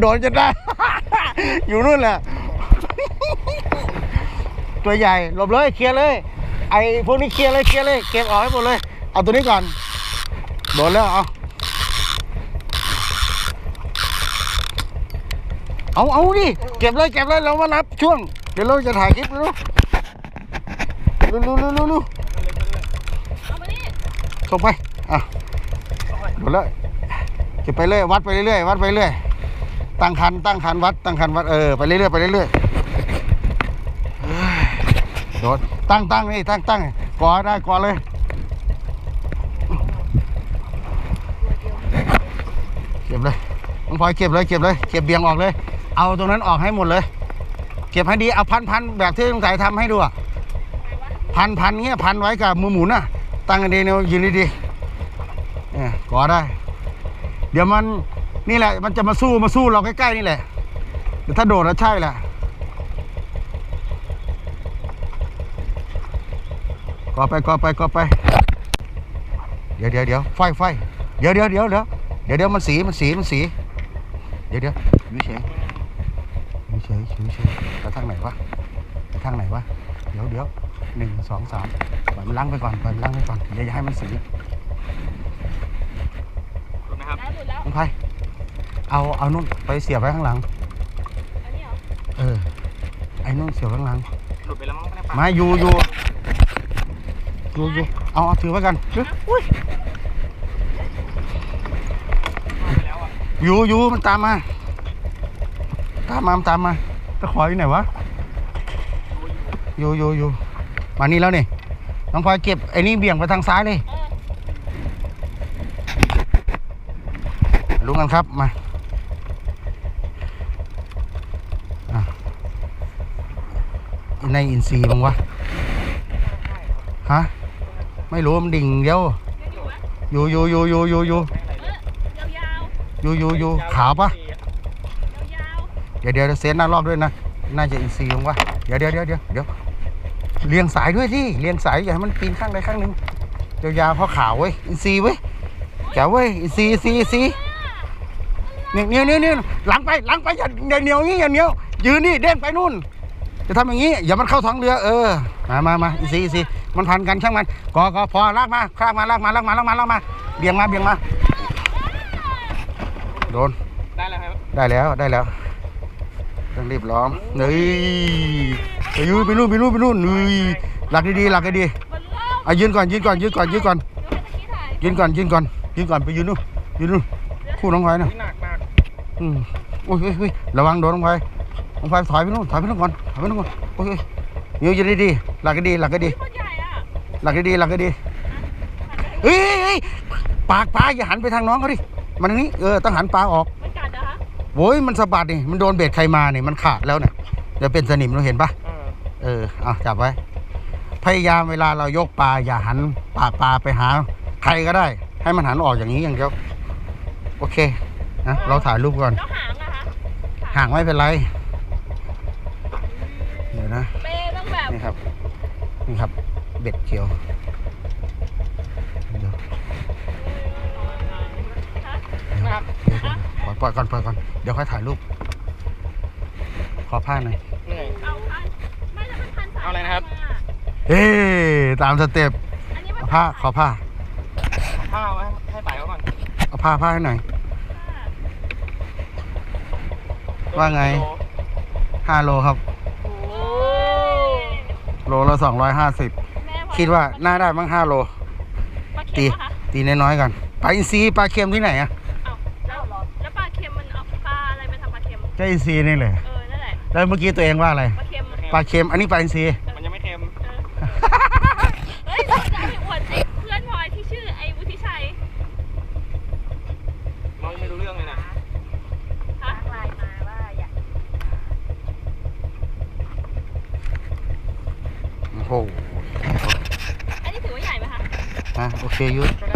โดนจะได้ อยู่นู่นแหละ ตัวใหญ่หลบเลยเคลียร์เลย ไอ้พวกนี้เคลียร์เลยเคลียร์เลยเก็บออกให้หมดเลย เอาตัวนี้ก่อน โดนแล้วเอาเอาเอาดิเก็บเลยเก็บเลยเรามานับช่วง เดี๋ยวเราจะถ่ายคลิปรู้รู้รู้รู้รู้รู้เอามานี่ส่งไปอะโดนแล้วเก็บไปเรื่อยวัดไปเรื่อยวัดไปเรื่อย ตั้งคันตั้งคันวัดตั้งคันวัดเออไปเรื่อยๆไปเรื่อยเฮ้ยโดนตั้งตั้งนี่ตั้งตั้งกอได้กอเลยเก็บเลยน้องพลอยเก็บเลยเก็บเลยเก็บเบียงออกเลย เอาตรงนั้นออกให้หมดเลย เก็บให้ดีเอาพันพันแบบที่ลุงสายทำให้ดูอะพันพันเงี้ยพันไว้กับมือหมุนน่ะ ตั้งกันดีเนี่ยยืนดีๆเนี่ยกอได้ เดี๋ยวมัน นี่แหละ มันจะมาสู้มาสู้เราใกล้ๆนี่แหละเดี๋ยวถ้าโดดแล้วใช่แหละกอไปกอไปกอไป เดี๋ยวเดี๋ยวเดี๋ยวไฟไฟเดี๋ยวเดี๋ยวเดี๋ยวเดี๋ยวเดี๋ยวเดี๋ยวมันสีมันสีมันสี เดี๋ยวเดี๋ยวอยู่เฉยอยู่เฉยอยู่เฉยไปทางไหนวะไปทางไหนวะเดี๋ยวเดี๋ยวหนึ่งสองสามปล่อยมันล้างไปก่อนปล่อยมันล้างไปก่อนอย่าอย่าให้มันสีได้หมดแล้วน้องไพ เอาเอานุ่นไปเสียบไว้ข้างหลัง อันนี้เหรอเออ ไอ้นุ่นเสียบไว้ข้างหลัง หลุดไปแล้วมั้งไม่ได้ปะมาอยู่อยู่อยู่อยู่เอาเอาถือไว้กันอุ้ยไปแล้วอะอยู่อยู่มันตามมา ตามมามันตามมาตะขออยู่ไหนวะ อยู่อยู่อยู่มานี่แล้วนี่ น้องพลอยเก็บไอ้นี่เบี่ยงไปทางซ้ายเลยเออรู้กันครับ มาอะ ในอินซีมั้งวะฮะไม่รู้มันดิ่งเดียวอยู่อยู่อยู่อยู่อยู่อยู่อยู่อยู่อยู่ขาวปะเดี๋ยวเดี๋ยวเซนหน้ารอบด้วยนะน่าจะอินซีมั้งวะเดี๋ยวเดี๋ยวเดี๋ยวเดี๋ยวเดี๋ยวเรียงสายด้วยสิเรียงสายอย่าให้มันปีนข้างใดข้างหนึ่งยาวๆเพราะขาวเว้ยอินซีเว้ยแจ๋วเว้ยอินซีอินซีอินซีเนี่ยเนี่ยเนี่ยหลังไปหลังไปอย่าอย่าเหนียวงี้อย่าเหนียวยืนนี่เด้งไปนู่น จะทำอย่างนี้อย่ามันเข้าท้องเรือเออมามามาอินซีย์อินซีย์มันพันกันช่างมันกอกอพอลากมาลากมาลากมาลากมาลากมาลากมาเบี่ยงมาเบี่ยงมาโดนได้แล้วครับได้แล้วได้แล้วต้องรีบล้อมเฮ้ยไปยูไปนู่นไปนู่นไปนู่นเฮ้ยหลักดีๆหลักดีๆมันเล่าๆอะยืนก่อนยืนก่อนยืนก่อนยืนก่อนเดี๋ยวให้ตะกี้ถ่ายยืนก่อนยืนก่อนยืนก่อนไปยืนนู่นยืนนู่นคู่น้องไฟนะนี่หนักมากอืมโอ้ยเฮ้ยเฮ้ยระวังโดนน้องไฟน้ องไฟถอยไปนู่นถอยไปนู่นก่อนถอยไปนู่นก่อนโอ้ยเฮ้ยยืนยืนดีๆหลักดีๆหลักดีมันใหญ่อะๆหลักดีๆหลักดีๆเฮ้ยเฮ้ยเฮ้ยปากปลาอย่าหันไปทางน้องเขาดิมันทางนี้เออต้องหันปลาออกมันกัดนะคะโว้ยมันสะบัดนี่มันโดนเบ็ดใครมานี่มันขาดแล้วเนี่ยเดี๋ยวเป็นสนิมเราเห็นปะเออเออเอาจับไว้ พยายามเวลาเรายกปลาอย่าหันปากปลาไปหา ใครก็ได้ ให้มันหันออกอย่างนี้อย่างเดียวโอเคนะเราถ่ายรูปก่อนแล้วหางอะคะห่างไม่เป็นไรเดี๋ยวนะ เปต้องแบบ นี่ครับนี่ครับเบ็ดเขียวเดี๋ยวเดี๋ยวนะครับเดี๋ยวปล่อยปล่อยก่อนปล่อยก่อนเดี๋ยวค่อยถ่ายรูปขอผ้าหน่อยเหนื่อยเอาพันไม่แล้วมันพันสายเอาอะไรนะครับเอ้ตามสเต็ปอันนี้มันเอาผ้าขอผ้าเอาผ้าไว้ให้ใส่เขาก่อนเอาผ้าผ้าให้หน่อยว่าไงห้าโลครับโอ้ย โลละสองร้อยห้าสิบแม่พอคิดว่าน่าได้มั้งห้าโล ปลาตีเค็มปะคะตีน้อยๆกันปลาอินทรีปลาเค็มที่ไหนอะอ้าวแล้วแล้วปลาเค็มมันเอาปลาอะไรมาทำปลาเค็มก็อินทรีนี่เลยเออ นั่นแหละ แล้วเมื่อกี้ตัวเองว่าอะไร ปลาเค็มอะปลาเค็มอันนี้ปลาอินทรี มันยังไม่เค็ม เออเฮ้ยเราจะเอาไปอวดไอ้เพื่อนพลอยที่ชื่อไอ้วุฒิชัย น้องยังไม่รู้เรื่องเลยนะ ทักไลน์มาว่าอยาก โอ้โหอันนี้ถือว่าใหญ่ไหมคะฮะโอเคอยุก็ได้